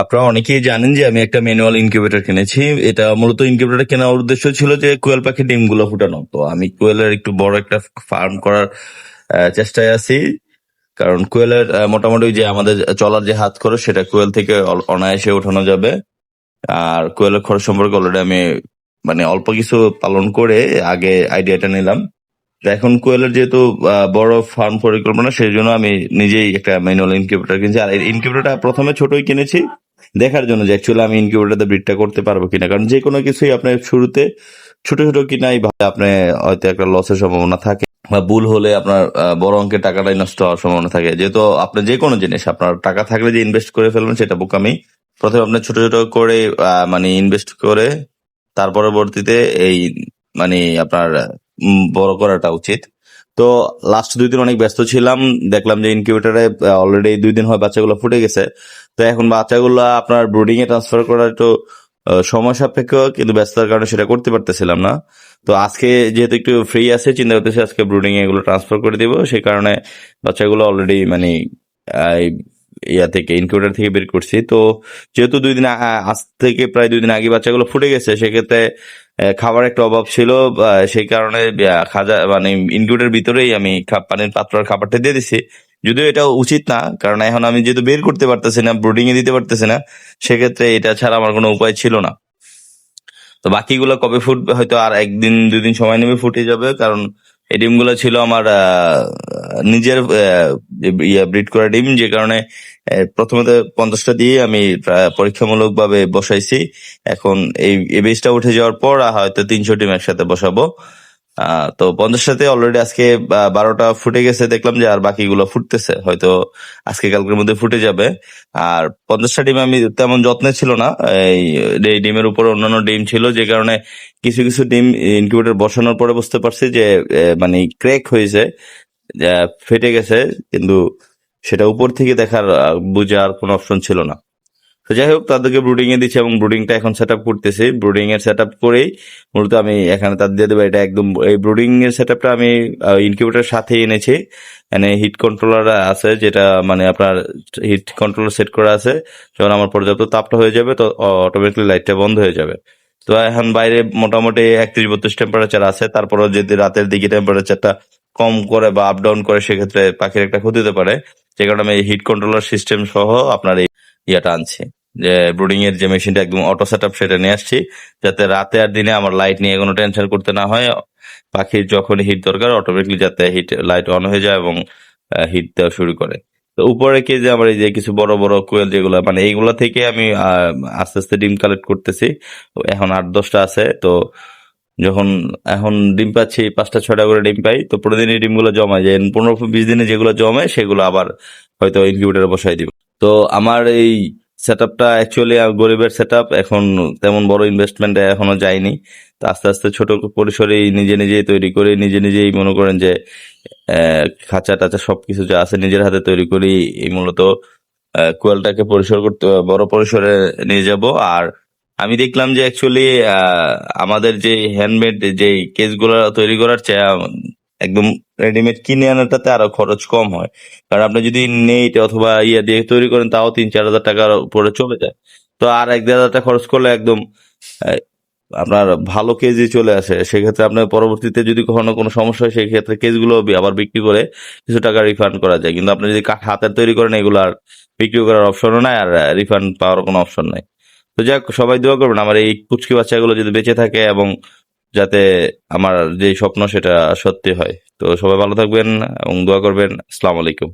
আপনারা অনেকেই জানেন যে আমি একটা ম্যানুয়াল ইনকিউবেটর কিনেছি। এটা মূলত ইনকিউবেটর কেনার উদ্দেশ্য ছিল যে কোয়েল পাখি ডিমগুলো ফুটানো। তো আমি কোয়েলের একটু বড় একটা ফার্ম করার চেষ্টায় আছি। কারণ কোয়েলের মোটামুটি যে আমাদের চলার যে হাত খরচ, সেটা কোয়েল থেকে অনায়াসে উঠানো যাবে। আর কোয়েলের খরচ সম্পর্কে অলরেডি আমি মানে অল্প কিছু পালন করে আগে আইডিয়াটা নিলাম। এখন কোয়েলের যেহেতু বড় ফার্ম পরিকল্পনা সেই জন্য আমি নিজেই একটা ম্যানুয়াল ইনকিউবেটর কিনছি। আর ইনকিউবেটরটা প্রথমে ছোটই কিনেছি। দেখার জন্য যে অ্যাকচুয়ালি আমি ইনকিউবেটরতে ব্রিডটা করতে পারব কিনা। কারণ যে কোনো কিছুই আপনার শুরুতে ছোট ছোট কিনাই ভালো আপনি হয়তো একটা লসের সম্ভাবনা থাকে, বা ভুল হলে আপনার বড় অঙ্কের টাকাটাই নষ্ট হওয়ার সম্ভাবনা থাকে। যেহেতু আপনি যে কোনো জিনিস, আপনার টাকা থাকলে যে ইনভেস্ট করে ফেলবেন, সেটা বোকামি। প্রথমে আপনি ছোট ছোট করে মানে ইনভেস্ট করে, তার পরবর্তীতে এই মানে আপনার বড় করাটা উচিত। তো লাস্ট দুই দিন অনেক ব্যস্ত ছিলাম, দেখলাম যে ইনকিউবেটারে অলরেডি দুই দিন হয় বাচ্চাগুলো ফুটে গেছে। তো এখন বাচ্চাগুলো আপনার ব্রুডিং এ ট্রান্সফার করা একটু সময় সাপেক্ষ, কিন্তু ব্যস্ততার কারণে সেটা করতে পারতেছিলাম না। তো আজকে যেহেতু একটু ফ্রি আছে, চিন্তা করতেছি আজকে ব্রুডিং এগুলো ট্রান্সফার করে দিব। সেই কারণে বাচ্চাগুলো অলরেডি মানে ইয়া থেকে ইনকিউবেটর থেকে বের করছি। তো যেহেতু দুই দিন আজ থেকে প্রায় দুই দিন আগে বাচ্চাগুলো ফুটে গেছে, সেক্ষেত্রে খাবার একটা অভাব ছিল সেই কারণে খাজা মানে ইনকিউবেটর ভিতরেই আমি পানির পাত্র খাবারটা দিয়ে দিছি। যদিও এটা উচিত না, কারণ এখন আমি যেহেতু বের করতে পারতেছি না ব্রুডিং এ দিতে পারতেছি না, সেক্ষেত্রে এটা ছাড়া আমার কোনো উপায় ছিল না। তো বাকিগুলো কবে ফুটবে, হয়তো আর একদিন, দুদিন সময় নেবে ফুটে যাবে, কারণ এই ডিমগুলো ছিল আমার নিজের যে ইয়া ব্রিড করা ডিম, যে কারণে প্রথমে পঞ্চাশটা দিয়ে আমি পরীক্ষামূলক ভাবে বসাইছি। এখন এই বেসটা উঠে যাওয়ার পর হয়তো তিনশো ডিম একসাথে বসাবো। তো পঞ্চাশটাতে অলরেডি আজকে বারোটা ফুটে গেছে, দেখলাম যে আর বাকিগুলো ফুটতেছে। হয়তো আজকে কালকের মধ্যে ফুটে যাবে। আর পঞ্চাশটা ডিম আমি তেমন যত্নে ছিল না। এই ডিমের উপরে অন্যান্য ডিম ছিল, যে কারণে কিছু কিছু ডিম ইনকিউবেটর বসানোর পরে বুঝতে পারছি যে মানে ক্রেক হয়েছে ফেটে গেছে, কিন্তু সেটা উপর থেকে দেখার বোঝার কোনো অপশন ছিল না। তো যাই হোক, তাদেরকে ব্রুডিং এ দিচ্ছি এবং ব্রুডিংটা এখন সেট আপ করতেছি। ব্রুডিং এর সেট আপ করেই মূলত আমি এখানে তাদের দিয়ে দেবো। এটা একদম এই ব্রুডিং এর সেট আপটা আমি ইনকিউবেটার সাথে এনেছি। এখানে হিট কন্ট্রোলার আছে, যেটা মানে আপনার হিট কন্ট্রোলার সেট করা আছে। যখন আমার পর্যাপ্ত তাপটা হয়ে যাবে, তো অটোমেটিকলি লাইটটা বন্ধ হয়ে যাবে। তো এখন বাইরে মোটামুটি একত্রিশ বত্রিশ টেম্পারেচার আছে। তারপরে যদি রাতের দিকে টেম্পারেচারটা কম করে বা আপ ডাউন করে, সেক্ষেত্রে পাখির একটা ক্ষতি হতে পারে। যে কারণে আমি হিট কন্ট্রোলার সিস্টেম সহ আপনার এই ইয়াটা আনছি। যে ব্রুডিং এর যে মেশিনটা একদম অটো সেট আপ সেটা নিয়ে আসছি, যাতে রাতে আর দিনে আমার লাইট নিয়ে কোনো টেনশন করতে না হয়। পাখির যখন হিট দরকার অটোমেটিকলি যাতে হিট লাইট অন হয়ে যায় এবং হিট দেওয়া শুরু করে। তো উপরে কে যে আমার এই যে কিছু বড় বড় কোয়েল যেগুলো মানে এইগুলা থেকে আমি আস্তে আস্তে ডিম কালেক্ট করতেছি। এখন আট, দশটা আছে। তো যখন, এখন ডিম পাচ্ছি, পাঁচটা, ছয়টা করে ডিম পাই। তো প্রতিদিনই ডিমগুলো জমায়। যায় পনেরো, বিশ দিনে যেগুলো জমে, সেগুলো আবার হয়তো ইনকিউবেটারে বসাই দিব। তো আমার এই সেট আপটা অ্যাকচুয়ালি গরিবের সেট এখন তেমন বড় ইনভেস্টমেন্ট এখনও যায়নি। তো আস্তে আস্তে ছোট পরিসরেই নিজে নিজেই তৈরি করে, নিজে নিজেই মনে করেন যে খাঁচা টাচা সবকিছু যা আছে নিজের হাতে তৈরি করি, এই মূলত কোয়েলটাকে পরিসর করতে, বড় পরিসরে নিয়ে যাব। আর আমি দেখলাম যে অ্যাকচুয়ালি আমাদের যে হ্যান্ডমেড যে কেসগুলো তৈরি করার চেয়ে একদম রেডিমেড কিনে আনাটাতে আরও খরচ কম হয়। কারণ আপনি যদি নেট অথবা ইয়ে দিয়ে তৈরি করেন, তাও তিন চার হাজার টাকার উপরে চলে যায়। তো আর এক দেড় হাজার খরচ করলে একদম আপনার ভালো কেজি চলে আসে। সেক্ষেত্রে আপনার পরবর্তীতে যদি কখনো কোনো সমস্যা হয় সেই ক্ষেত্রে কেসগুলো আবার বিক্রি করে কিছু টাকা রিফান্ড করা যায়। কিন্তু আপনি যদি কাঠ হাতের তৈরি করেন, এগুলো আর বিক্রি করার অপশনও নাই, আর রিফান্ড পাওয়ার কোনো অপশন নাই। তো যাক, সবাই দোয়া করবেন, আমার এই কুচকি বাচ্চাগুলো যদি বেঁচে থাকে এবং যাতে আমার যে স্বপ্ন সেটা সত্যি হয়। তো সবাই ভালো থাকবেন এবং দোয়া করবেন। আসসালামু আলাইকুম।